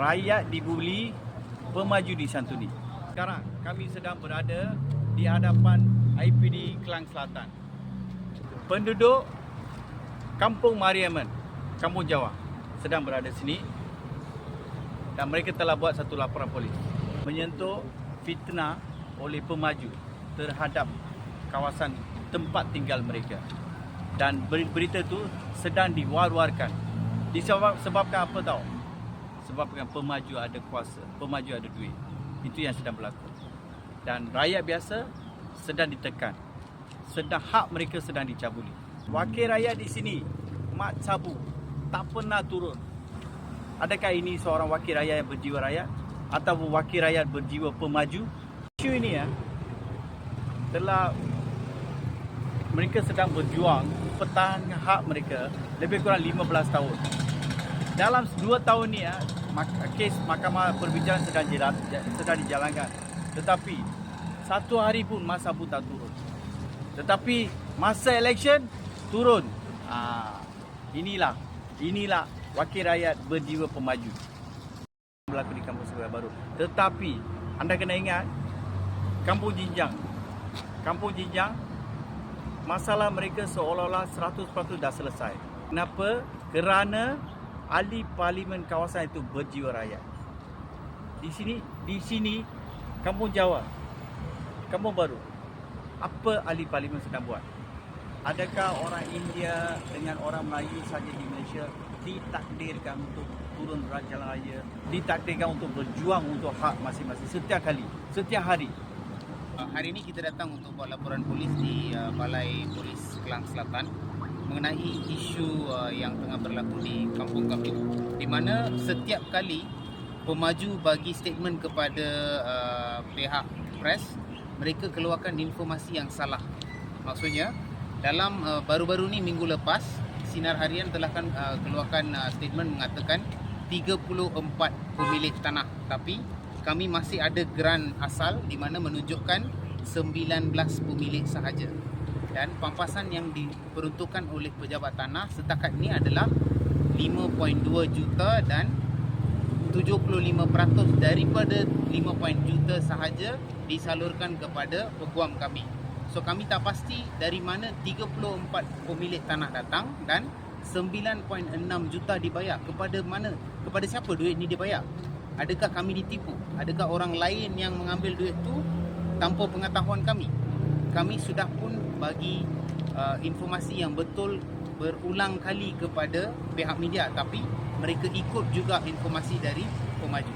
rakyat dibuli, pemaju disantuni. Sekarang kami sedang berada di hadapan IPD Kelang Selatan. Penduduk Kampung Mariaman, Kampung Jawa sedang berada sini dan mereka telah buat satu laporan polis menyentuh fitnah oleh pemaju terhadap kawasan tempat tinggal mereka dan ber- berita itu sedang diwar-warkan disebab sebabkan apa tahu sebabkan pemaju ada kuasa pemaju ada duit. Itu yang sedang berlaku. Dan rakyat biasa sedang ditekan. Sedang hak mereka sedang dicabuli. Wakil rakyat di sini Mat Sabu tak pernah turun. Adakah ini seorang wakil rakyat yang berjiwa rakyat? Ataupun wakil rakyat berjiwa pemaju? Isu ini ya telah mereka sedang berjuang pertahankan hak mereka lebih kurang 15 tahun. Dalam 2 tahun ni ya, kes mahkamah perbicaraan sedang jalan, sedang dijalankan. Tetapi satu hari pun masa pun tak turun. Tetapi masa election turun. Ah, inilah inilah wakil rakyat berjiwa pemaju. Berlaku di kampung Sekolah Baru. Tetapi anda kena ingat Kampung Jinjang. Kampung Jinjang masalah mereka seolah-olah 100% dah selesai. Kenapa? Kerana ahli parlimen kawasan itu berjiwa rakyat. Di sini, di sini Kampung Jawa, Kampung Baru. Apa ahli parlimen sedang buat? Adakah orang India dengan orang Melayu saja di Malaysia ditakdirkan untuk turun jalan raya, ditakdirkan untuk berjuang untuk hak masing-masing setiap kali, setiap hari. Uh, hari ini kita datang untuk buat laporan polis di uh, Balai Polis Kelang Selatan mengenai isu uh, yang tengah berlaku di kampung kami di mana setiap kali pemaju bagi statement kepada uh, pihak pres mereka keluarkan informasi yang salah. Maksudnya dalam uh, baru-baru ni minggu lepas Sinar Harian telah kan uh, keluarkan uh, statement mengatakan 34 pemilik tanah. Tapi kami masih ada grant asal di mana menunjukkan 19 pemilik sahaja dan pampasan yang diperuntukkan oleh pejabat tanah setakat ini adalah 5.2 juta dan 75% daripada 5 juta sahaja disalurkan kepada peguam kami. So kami tak pasti dari mana 34 pemilik tanah datang dan 9.6 juta dibayar. Kepada mana kepada siapa duit ni dibayar? Adakah kami ditipu? Adakah orang lain yang mengambil duit tu tanpa pengetahuan kami? Kami sudah pun bagi uh, informasi yang betul berulang kali kepada pihak media. Tapi mereka ikut juga informasi dari pemaju